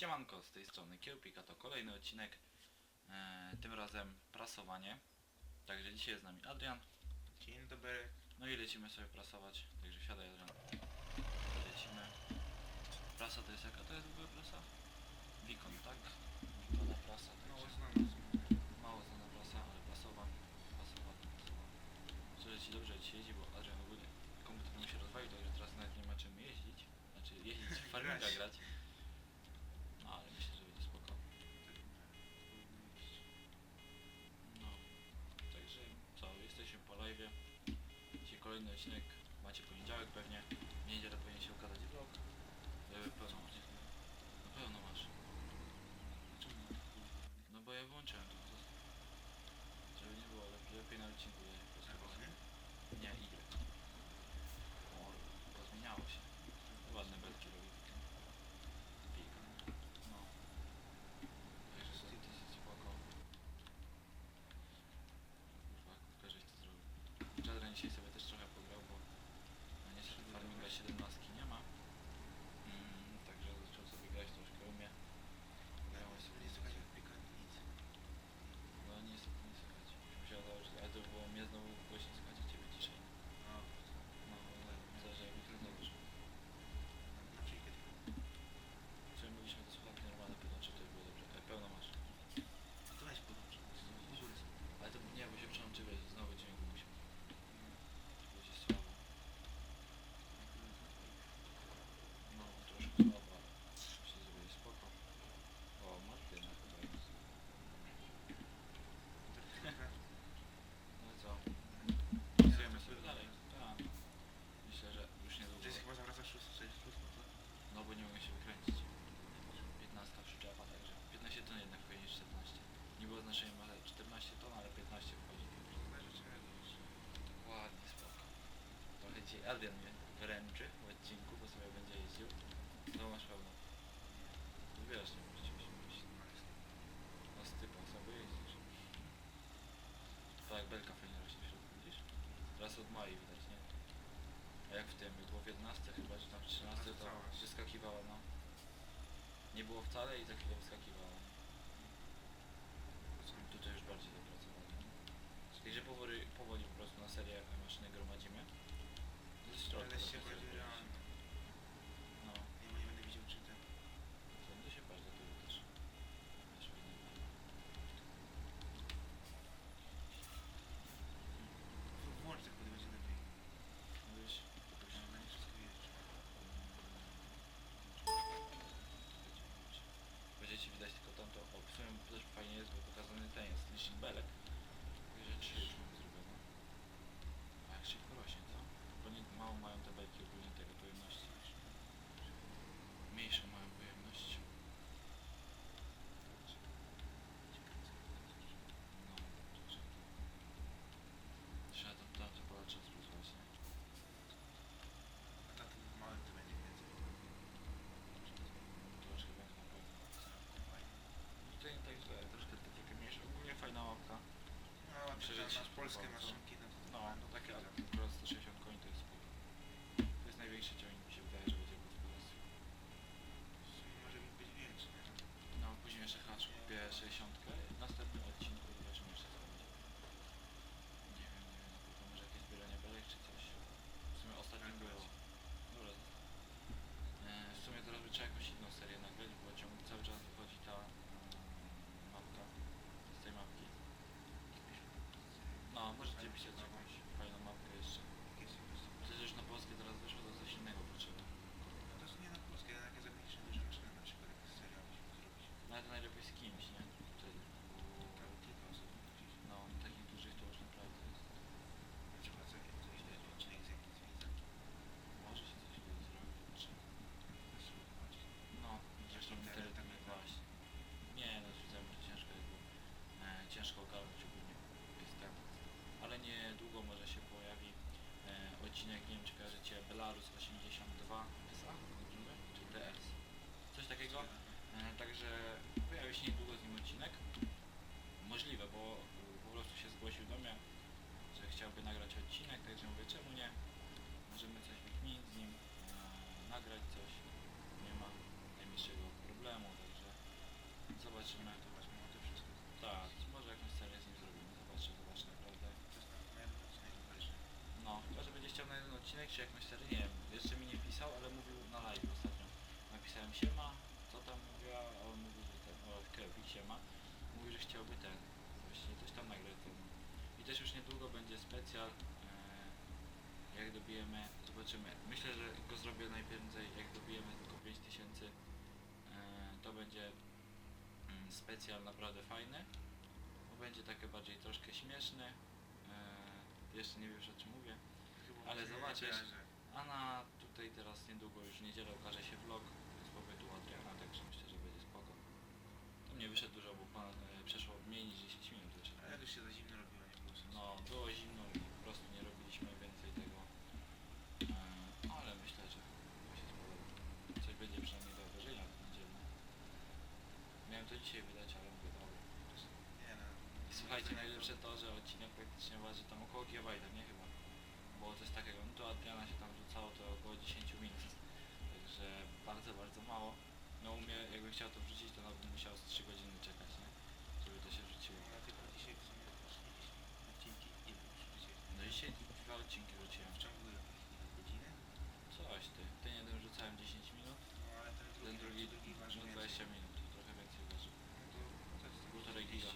Siemanko, z tej strony Kiełpika, to kolejny odcinek, e, tym razem prasowanie. Także dzisiaj jest z nami Adrian. Dzień dobry. No i lecimy sobie prasować, także siadaj Adrian. Lecimy. Prasa to jest jaka to jest w ogóle prasa? Nikon, tak? Nikona prasa, tak Mało także mało znana prasa, ale prasowa. Prasowa, prasowa. Życzę Ci dobrze, że Ci jeździ, bo Adrian ogólnie komputer mu się rozwalił, także teraz nawet nie ma czym jeździć. Znaczy jeździć, w farminga grać. Adrian mnie wręczy w odcinku, bo sobie będzie jeździł. No masz pewno. Wybierasz nie musisz iść. No z typą sobie jeździsz. To jak belka fajnie rośnie w środku, widzisz? Teraz od mali widać, nie? A jak w tym, było w 11 chyba, czy tam w 13, to tak, tak. się skakiwała, no. Nie było wcale i za chwilę wyskakiwała. Tutaj już bardziej dopracowane. Czyli że powoli, powoli po prostu na serię maszyny gromadzimy. Şöyle şey 60 chciałby nagrać odcinek, także mówię, czemu nie? Możemy coś wykminić z nim, e, nagrać coś, nie ma najmniejszego problemu, także zobaczymy jak to weźmie to wszystko. Tak, może jakąś serię z nim zrobimy, zobaczę, zobacz naprawdę. No, chyba, że będzie chciał na jeden odcinek, czy jakąś serię, nie wiem, jeszcze mi nie pisał, ale mówił na live ostatnio. Napisałem siema, co tam mówiła, a on mówił, że ten, o, Kevin siema, mówi, że chciałby ten, właśnie coś tam nagrać, ten też już niedługo będzie specjal, e, jak dobijemy, zobaczymy. Myślę, że go zrobię najprędzej, jak dobijemy tylko 5000, e, to będzie mm, specjal naprawdę fajny. Bo będzie takie bardziej troszkę śmieszny. E, jeszcze nie wiesz o czym mówię. Ale zobaczysz. A na tutaj teraz niedługo już w niedzielę ukaże się vlog z pobytu Adriana, także myślę, że będzie spoko. To mnie wyszedł dużo, bo pan, e, przeszło mniej niż 10 minut. Ale jak już się za zimno robiło, nie było sensu. No, było zimno i po prostu nie robiliśmy więcej tego. E, ale myślę, że się spodoba. Coś będzie przynajmniej do obejrzenia w niedzielę. Miałem to dzisiaj wydać, ale mówię dobra. Nie no. I słuchajcie, najlepsze to, że odcinek praktycznie waży tam około kilobajta, nie chyba. Było coś takiego, no to Adriana się tam rzucało to około 10 minut. Także bardzo, bardzo mało. No u mnie, jakbym chciał to wrzucić, to nawet bym musiał z 3 godziny czekać, nie? Żeby to się wrzuciło. 10, dwa odcinki rzuciłem w ciągu godziny. Coś ty, ten jeden rzucałem 10 minut, No ale ten ten drugi drugi, drugi waży no więcej. 20 minut, trochę więcej ważył. No to- to jest Półtorej giga.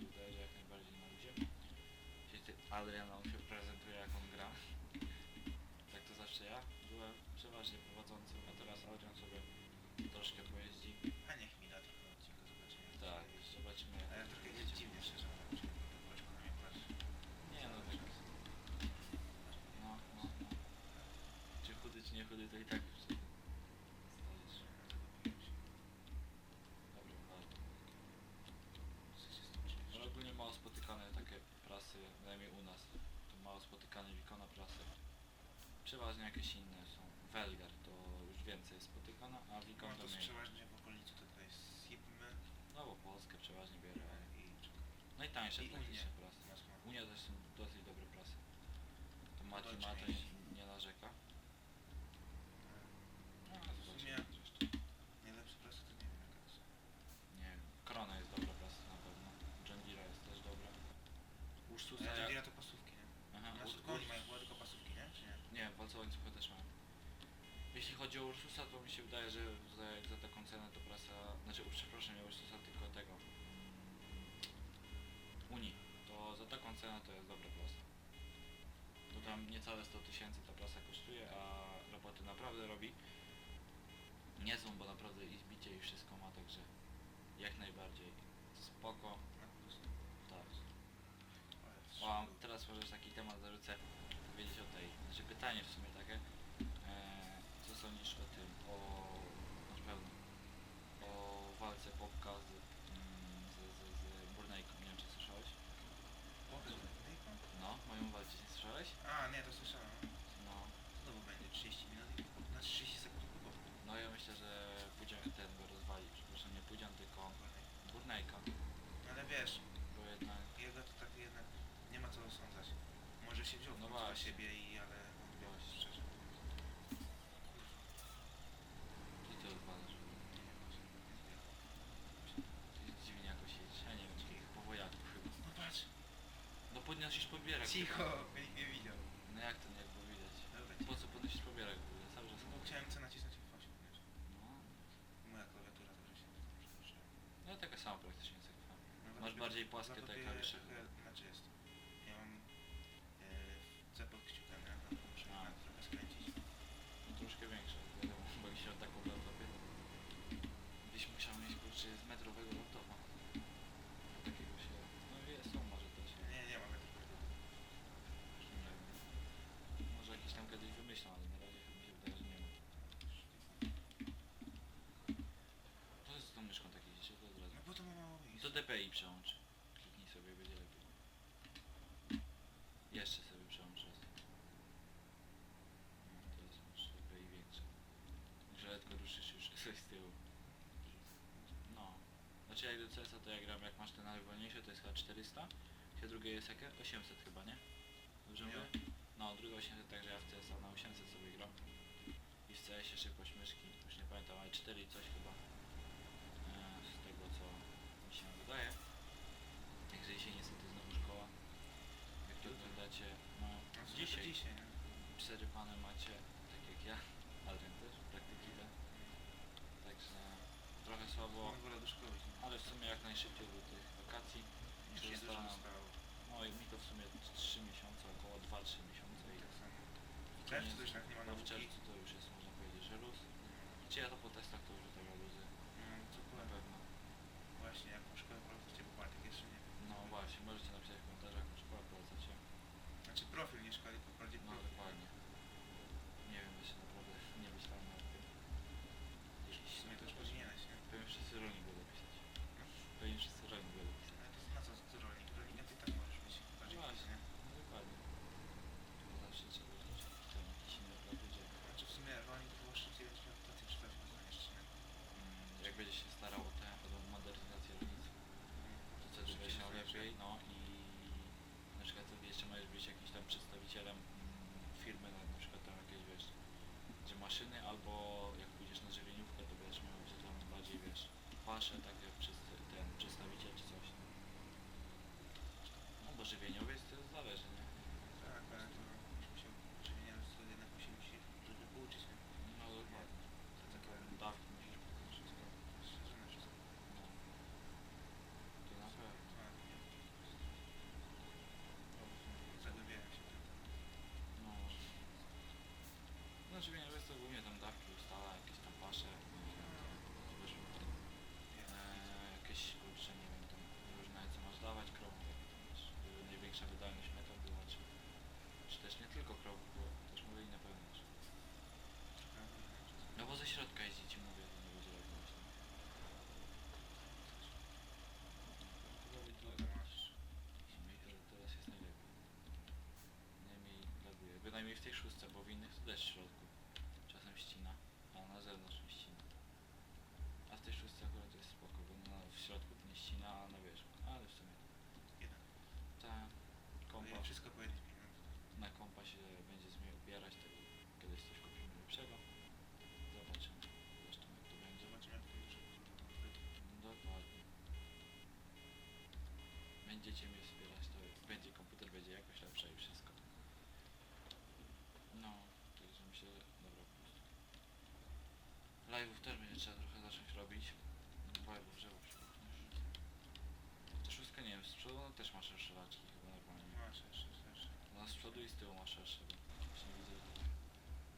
Się wydaje, że jak najbardziej na. Dzisiaj ty Adrian on się prezentuje jak on gra. Tak to zawsze ja byłem przeważnie prowadzącym, a teraz Adrian sobie troszkę pojeździ. A niech mi da trochę odcinka, zobaczymy. Tak, jest. zobaczymy A ja trochę wyjdzie. dziwnie szczerze mówiąc, Poleczko na mnie patrzy. Nie no, tak. No, no, no. Czy chudy, czy nie chudy, to i tak już sobie stajesz. Dobry, bardzo. Ale ogólnie mało spotykane takie prasy, przynajmniej u nas. To mało spotykane wikona prasy. Przeważnie jakieś inne są. Welgar to już więcej jest spotykana, a No wikon to to jest mniej. przeważnie w okolicy tutaj No bo Polskę przeważnie bierę. i Najtańsze I praktycznie Unie. prasy. Unia też są dosyć dobre prasy. To Dodge ma nie, nie narzeka. No, W zobaczymy sumie co jeszcze. najlepsze prasy to nie wiem jaka to są. Nie wiem. Krona jest dobra prasa na pewno. John Deere jest też dobra. Ursusa Ja jak... jak... to pasówki, nie? Aha, Znaczy, Ur- tylko oni Urs- mają chyba tylko pasówki, nie? Czy nie? Walcowańcówkę też mam. Jeśli chodzi o Ursusa, to mi się wydaje, że za, jak za taką cenę to prasa... Znaczy, przepraszam, nie Ursusa, tylko tego. Unii. To za taką cenę to jest dobra prasa. To tam niecałe 100 tysięcy ta prasa kosztuje, a roboty naprawdę robi. Nie są, bo naprawdę i zbicie i wszystko ma, także jak najbardziej spoko. Tak. Ale O, teraz może już taki temat zarzucę tej, znaczy pytanie w sumie takie, e, co sądzisz o tym, o, pewno, o walce Popka z, mm, z, z, z Burnejką, nie wiem czy słyszałeś? Pokaż Burnejką? No, moją walce nie słyszałeś? A, nie, to słyszałem. No, Znowu będzie 30 minut i na 30 sekund po boku. no ja myślę, że pójdziemy ten go rozwalić, przepraszam, nie pójdziemy tylko Burnejka, Ale wiesz, bo jednak, jego to tak jednak nie ma co osądzać. Może się wziął No siebie i ale szczerze. ty to odwalasz, dziwnie jakoś jedziesz, ja nie wiem, czy po wojaku chyba. No patrz, No podnosisz pobierak. cicho, nikt nie widział. No jak to nie było widać? Dobra, Po co podnosisz pobierak w ogóle? Cały czas No chciałem co nacisnąć w fasie, wiesz. No, Moja klawiatura to się no taka sama praktycznie. No, Masz bardziej płaskie te klawisze. Znaczy jest. Ja mam e, C pod kciukiem, ja muszę A. trochę skręcić. No troszkę większe, wiadomo, bo jak się taką laptopie. Byś musiał mieć kurczę z metrowego laptopa. Takiego się... No wie, są może też. Nie, nie mam tego. Nie wiem. Może jakiś tam kiedyś wymyślą, ale na razie mi się wydaje, że nie ma. To jest z tą myszką tak jeździcie, to od razu. No bo to ma mało miejsca. To DPI przełącz. Kliknij sobie, będzie lepiej. Jeszcze sobie przełącz raz. No, teraz masz DPI większe. Że lekko ruszysz już coś z tyłu. No. Znaczy jak do Gram, jak masz te najwolniejsze to jest chyba 400. Się drugie jest jakie? 800 chyba, nie? Dobrze mówię? No, drugie 800, także ja w CS-a na 800 sobie gram. I w CS-ie szybkość myszki, już nie pamiętam, ale 4 i coś chyba. E, z tego co mi się wydaje. Także dzisiaj niestety znowu szkoła. Jak to oglądacie, no No, dzisiaj dzisiaj, nie? przerypane macie, trochę słabo, wolę do szkoły. ale w sumie jak najszybciej do tych wakacji. Dużo zostało? zostało. No i mi to w sumie 3 miesiące, około 2-3 miesiące i Tak samo. W czerwcu to już tak nie ma no w nauki. czerwcu to już jest można powiedzieć, że luz. Czy ja to po testach to już taka luzy, No, co na powiem. pewno. Właśnie, jaką szkołę prowadzicie, bo Bartek jeszcze nie wiem. No właśnie, możecie napisać w komentarzach, jaką szkołę polecacie. Znaczy profil, nie szkoła, tylko bardziej No profil. dokładnie. Nie wiem, jeszcze naprawdę nie myślałem nad tym. W sumie to już? Pewnie wszyscy rolnik będą pisać. Pewnie wszyscy rolnik będą pisać. Ale to na co, co rolnik? Rolnika ty tak możesz być bardziej No Właśnie. nie? No dokładnie. To zawsze trzeba rzucić tam jakiś inny ludzie. Znaczy w sumie rolnik było szybciej będzie miał dotację czytać poznaniesz, czy nie? Mm, Jak będzie się starał o tę o tą modernizację rolnictwa. To co Szybciej będzie się dostaniesz, lepiej, no i na przykład sobie jeszcze możesz być jakimś tam przedstawicielem mm, firmy, na, na przykład tam jakieś wiesz, że maszyny albo jak pójdziesz na żywieniówkę, to będziesz miał gdzie tam bardziej wiesz, paszę, tak jak przez ten przedstawiciel czy coś. No bo żywieniowiec to zależy, nie? Tak, ale to już musiał, żywienia to jednak musi się trochę pouczyć, nie? No dokładnie. To takie Dawki musisz potem wszystko. szczerze na wszystko. No. To na pewno. Tak, nie? Zagłębiałem się w tym. No. No żywieniowiec to głównie tam dawki ustala, jakieś tam pasze. Wiesz, Nie. Eee, jakieś kurcze, nie wiem, tam różne co masz dawać krowom, takie tam wiesz, żeby największa wydajność mleka była, czy, czy też nie tylko krowów, bo też mówili na pewno, że... No bo ze środka jeździ ci mówię, że nie będzie robić właśnie. Robić To dla masz. I to teraz jest najlepiej. Najmniej laguje. Bynajmniej w tej szóstce, bo w innych to też w środku. Czasem ścina, a na zewnątrz nie ścina. A w tej szóstce akurat jest spoko, bo na, w środku to nie ścina, a na wierzchu. Ale w sumie Jeden. ta kompa, Wszystko po jednym pieniądzu. na kompa się będzie zmie- ubierać, tego kiedyś coś kupimy lepszego. Zobaczymy. Zresztą jak to będzie. Zobaczymy jak to już Dokładnie. Będziecie mnie wspierać, to będzie komputer, będzie jakoś lepsza i wszystko. No, że dobra prostu. Live'ów też będzie trzeba trochę zacząć robić. Live'ów, że Ta szóstka nie wiem, z przodu no, też ma szersze laczki chyba normalnie. Masz jeszcze, jeszcze. No z przodu i z tyłu ma szersze, bo właśnie widzę, że.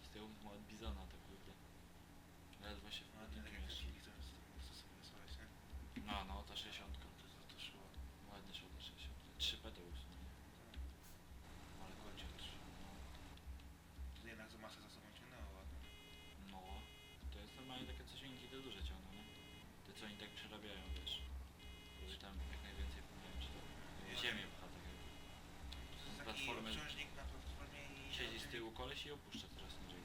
Z tyłu ma od bizona tak kurde. Ledwo się w Ładnie, tym tak jak mieści. sobie nie? No, no, ta 60. To za to szło. Ładnie szło ta 60. 3 P to usunie. Ale chodzi o 3. No. To jednak za masę za sobą ciągnęło ładnie. no. To jest normalnie takie coś miękkie, te duże ciągną, nie? Te co oni tak przerabiają, wiesz. Żeby tam jak najwięcej pomagają przerabiać. Ziemię pcha tak jakby. To jest taki Platformę- obciążnik na platformie i... Siedzi z opuszcza coraz niżej.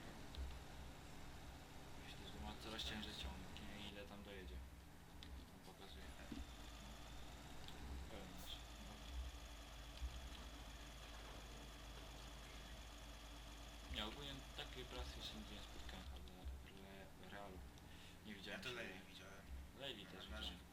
Myślę, że ma coraz ciężej ciągnie ile tam dojedzie. On pokazuje. Masz. No. Nie, ogólnie takiej prasy jeszcze nigdzie nie spotkałem, ale realu nie Ja widziałem. to się- Leji widziałem. Lejli też na widziałem.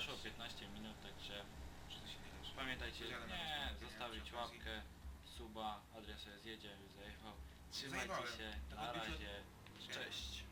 przeszło 15 minut, także pamiętajcie, nie, zostawić łapkę, suba, Adrian sobie zjedzie, zajechał. Trzymajcie się, na razie, cześć.